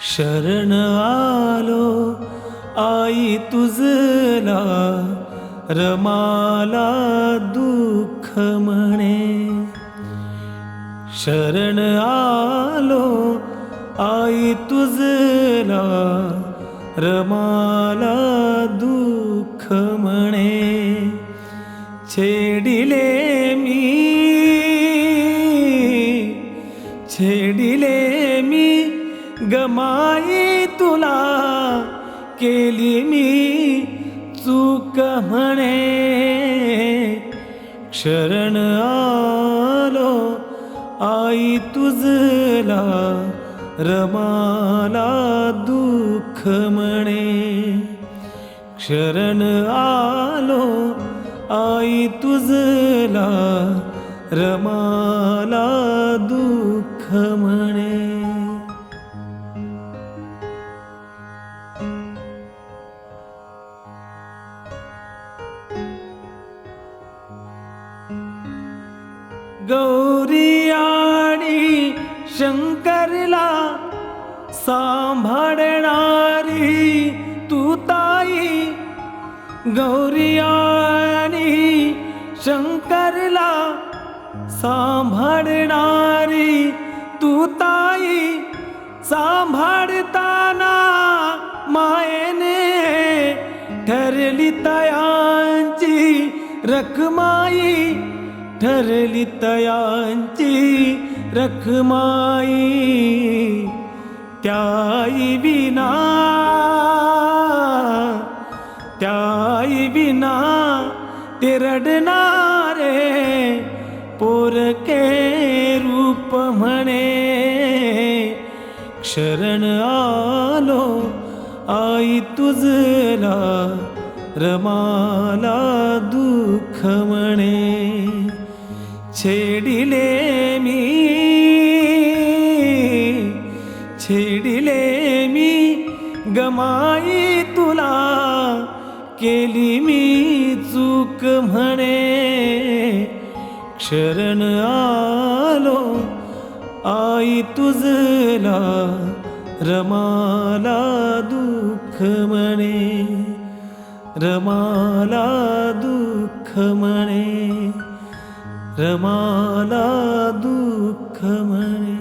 शरण आलो आई तुझला रमाला दुःख म्हणे. शरण आलो आई तुझला रमाला दुःख म्हणे. छेडिले मी छेडिले मी गमाई तुला केली मी चूक म्हणे. शरण आलो आई तुझला रमाला दुःख म्हणे. शरण आलो आई तुझला रमाला दुखमने गौरी शङ्कर सी तई. गौरिया सांभाळणारी तू ताई सांभाळताना मायेने ठरली तयांची रखमाई ठरली तयांची रखमाई. त्याई विना त्याई विना ते रडणारे पोरके रूप म्हणे शरण आलो आई तुझला रमाला दुःख म्हणे छेडिले मी छेडिले मी गमाई तुला केली मी चूक म्हणे शरण आलो आई तुझला रमाला दुःख म्हणे. रमाला दुःख म्हणे. रमाला दुःख म्हणे.